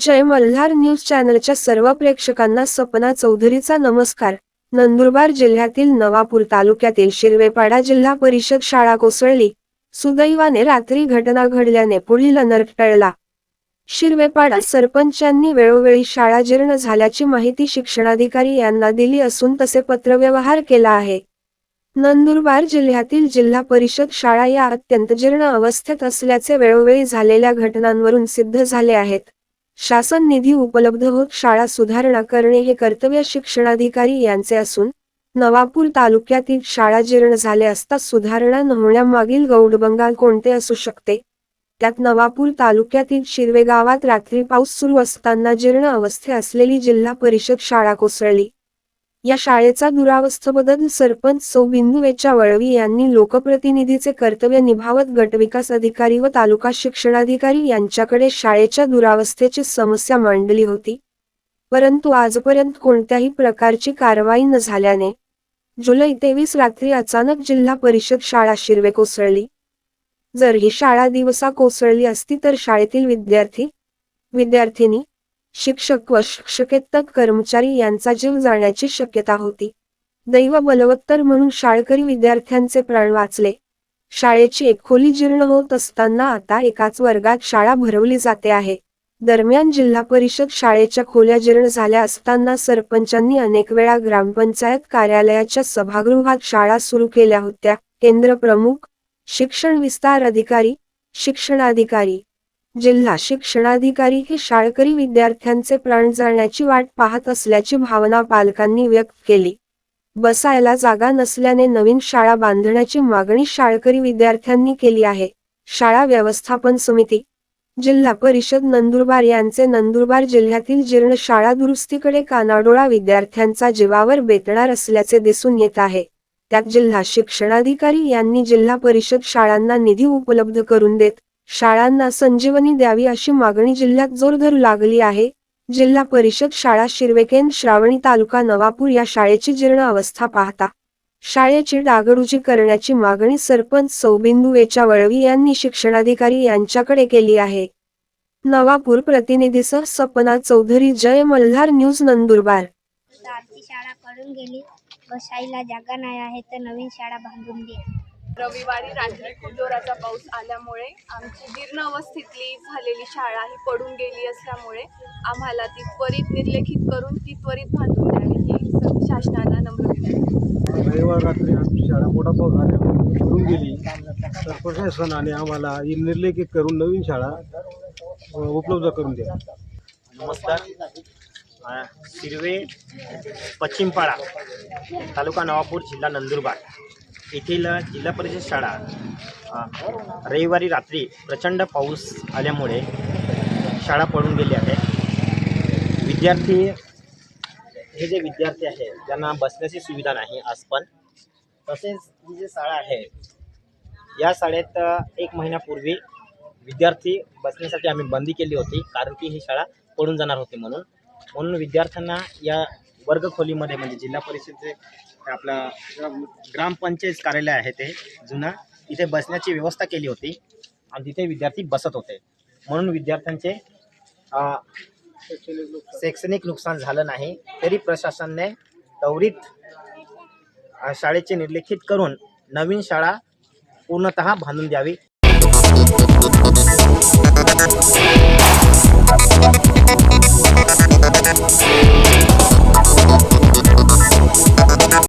जय Malhar news चॅनलच्या सर्व प्रेक्षकांना सपना चौधरीचा नमस्कार. नंदुरबार जिल्ह्यातील नवापूर तालुक्यातील शिरवेपाडा जिल्हा परिषद शाळा कोसळली. सुदैवाने रात्री घटना घडल्याने पुढील अनर्थ टळला. शिरवेपाडा सरपंचांनी वेळोवेळी शाळा जीर्ण झाल्याची माहिती शिक्षणाधिकारी यांना दिली असून तसे पत्रव्यवहार केला आहे. नंदुरबार जिल्ह्यातील जिल्हा परिषद शाळा या अत्यंत जीर्ण अवस्थेत असल्याचे वेळोवेळी झालेल्या घटनांवरून सिद्ध झाले आहेत. शासन निधी उपलब्ध होत शाळा सुधारणा करणे हे कर्तव्य शिक्षणाधिकारी यांचे असून नवापूर तालुक्यातील शाळा जीर्ण झाले असता सुधारणा न होण्यामागील गौडबंगाल कोणते असू शकते? त्यात नवापूर तालुक्यातील शिरवे गावात रात्री पाऊस सुरू असताना जीर्ण अवस्थे असलेली जिल्हा परिषद शाळा कोसळली. या शाळेचा दुरावस्थेबद्दल सरपंच सौ बिंदुवेच्या वळवी यांनी लोकप्रतिनिधीचे कर्तव्य निभावत गटविकास अधिकारी व तालुका शिक्षणाधिकारी यांच्याकडे शाळेच्या दुरावस्थेची समस्या मांडली होती. परंतु आजपर्यंत कोणत्याही प्रकारची कारवाई न झाल्याने जुलै तेवीस रात्री अचानक जिल्हा परिषद शाळा शिरवे कोसळली. जर ही शाळा दिवसा कोसळली असती तर शाळेतील विद्यार्थी विद्यार्थिनी शिक्षक व शिक्षकेतर कर्मचारी यांचा जीव जाण्याची शक्यता होती. दैव बलवत्तर म्हणून शाळकरी विद्यार्थ्यांचे प्राण वाचले. शाळेची एक खोली जीर्ण होत असताना आता एकाच वर्गात शाळा भरवली जाते आहे. दरम्यान जिल्हा परिषद शाळेच्या खोल्या जीर्ण झाल्या असताना सरपंचांनी अनेक वेळा ग्रामपंचायत कार्यालयाच्या सभागृहात शाळा सुरू केल्या होत्या. केंद्र प्रमुख शिक्षण विस्तार अधिकारी शिक्षणाधिकारी जिल्हा शिक्षणाधिकारी हे शाळकरी विद्यार्थ्यांचे प्राण जाळण्याची वाट पाहत असल्याची भावना पालकांनी व्यक्त केली. बसायला जागा नसल्याने नवीन शाळा बांधण्याची मागणी शाळकरी विद्यार्थ्यांनी केली आहे. शाळा व्यवस्थापन समिती जिल्हा परिषद नंदुरबार यांचे नंदुरबार जिल्ह्यातील जीर्ण शाळा दुरुस्तीकडे कानाडोळा विद्यार्थ्यांचा जीवावर बेतणार असल्याचे दिसून येत आहे. त्यात जिल्हा शिक्षणाधिकारी यांनी जिल्हा परिषद शाळांना निधी उपलब्ध करून देत शाळांना संजीवनी द्यावी अशी मागणी जिल्ह्यात जोर धरू लागली आहे. जिल्हा परिषद शाळा शिरवेकेन श्रावणी तालुका नवापूर या शाळेची जीर्ण अवस्था पाहता शाळेची डागडुजी करण्याची मागणी सरपंच सौबिंदुवेच्या वळवी यांनी शिक्षणाधिकारी यांच्याकडे केली आहे. नवापूर प्रतिनिधीसह सपना चौधरी जय मल्हार न्यूज नंदुरबार. आमची शाळा पडून गेली. बसायला जागा नाही आहे तर नवीन शाळा बांधून दे. रविवारी रात्री खूप जोराचा पाऊस आल्यामुळे आमची जीर्ण अवस्थेतली झालेली शाळा ही पडून गेली असल्यामुळे आम्हाला ती त्वरित निर्लेखित करून ती त्वरित बांधून द्यावी ही शासनाला नम्र विनंती. रविवार रात्री आमची शाळा मोठा पाऊस आल्यामुळे पडून गेली. तर प्रशासनाने आम्हाला ही निर्लेखित करून नवीन शाळा उपलब्ध करून द्या. नमस्कार. शिरवे पश्चिमपाडा तालुका नवापूर जिल्हा नंदुरबार. येथील जिल्हा परिषद शाळा रविवारी रात्री प्रचंड पाऊस आल्यामुळे शाळा पडून गेली आहे. विद्यार्थी हे जे विद्यार्थी आहेत ज्यांना बसण्याची सुविधा नाही आज पण तसेच ही जी शाळा आहे या शाळेत एक महिन्यापूर्वी विद्यार्थी बसण्यासाठी आम्ही बंदी केली होती कारण की ही शाळा पडून जाणार होती म्हणून. म्हणून विद्यार्थ्यांना या वर्गखोलीमध्ये म्हणजे जिल्हा परिषदचे आपला ग्रामपंचायत कार्यालय आहे ते जुनं तिथे बसण्याची व्यवस्था केली होती आणि तिथे विद्यार्थी बसत होते. म्हणून विद्यार्थ्यांचे शैक्षणिक नुकसान झालं नाही तरी प्रशासनाने त्वरित शाळेचे निर्लेखित करून नवीन शाळा पूर्णतः बांधून द्यावी.